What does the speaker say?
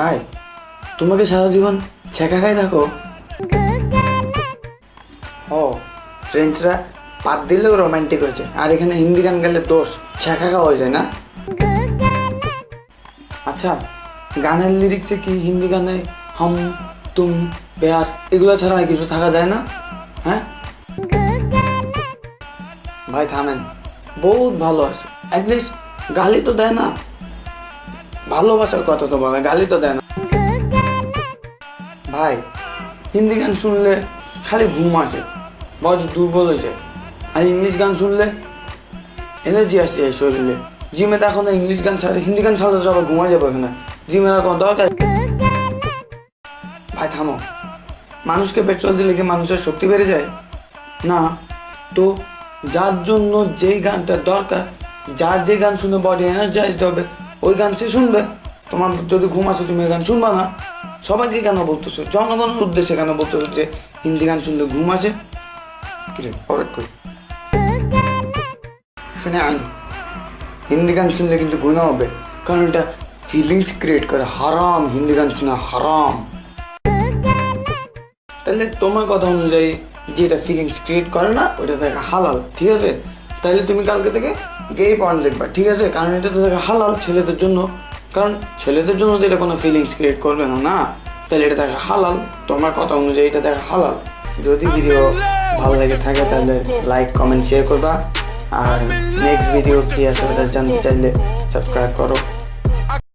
ভাই, তোমাকে সারা জীবন ছেঁকা খাই থাকো ও ফ্রেঞ্চরা পাত দিলেও রোমান্টিক হয়েছে। আর এখানে হিন্দি গান গেলে দোষ, ছেঁকা খাওয়া হয়ে যায় না? আচ্ছা গানের লিরিক্সে কি হিন্দি গানে হম, তুম, পেয়ার এগুলো ছাড়া কিছু থাকা যায় না? হ্যাঁ? ভাই, থামেন। বহুত ভালো আছে। অ্যাটলিস্ট গালি তো দেয় না। ভালোবাসার কথা তো বলে, গালি তো দেয় না। ভাই, হিন্দি গান শুনলে খালি ঘুম আসে, বডি দুর্বল হয়ে যায়। আর ইংলিশ গান শুনলে এনার্জি আসে যায় শরীরে। জিমে দেখো এখন ইংলিশ গান ছাড়ে, হিন্দি গান ছাড়লে তো ঘুমা যাবে ওখানে জিমের আর কোনো দরকার? ভাই, থামো। মানুষকে পেট্রোল দিলে কি মানুষের শক্তি বেড়ে যায়? না। তো যার জন্য যেই গানটা দরকার, যার যে গান শুনে বডি এনার্জাইজড হবে ওই গান সে শুনবে? তোমার যদি ঘুম আসে, তুমি এই গান শুনবা না। সবাইকে কেন বলতেছো? জনগণের উদ্দেশ্যে কেন বলতেছো যে হিন্দি গান শুনলে ঘুম আসে? শুনে আইন হিন্দি গান শুনলে কিন্তু গুণ হবে। কারণ এটা ফিলিংস ক্রিয়েট করে। হারাম। হিন্দি গান শুনে হারাম। তাহলে তোমার কথা অনুযায়ী যেটা ফিলিংস ক্রিয়েট করে না ওটা দেখা হালাল। ঠিক আছে? তাহলে তুমি কালকে থেকে গে পান দেখবা, ঠিক আছে? কারণ এটা তো দেখা হালাল ছেলেদের জন্য। কারণ ছেলেদের জন্য তো এটা কোনো ফিলিংস ক্রিয়েট করবে না না? তাহলে এটা দেখা হালাল। তোমার কথা অনুযায়ী এটা দেখা হালাল। যদি ভিডিও ভালো লেগে থাকে তাহলে লাইক কমেন্ট শেয়ার করবা। আর নেক্সট ভিডিও কী আছে ওটা জানতে চাইলে সাবস্ক্রাইব করো।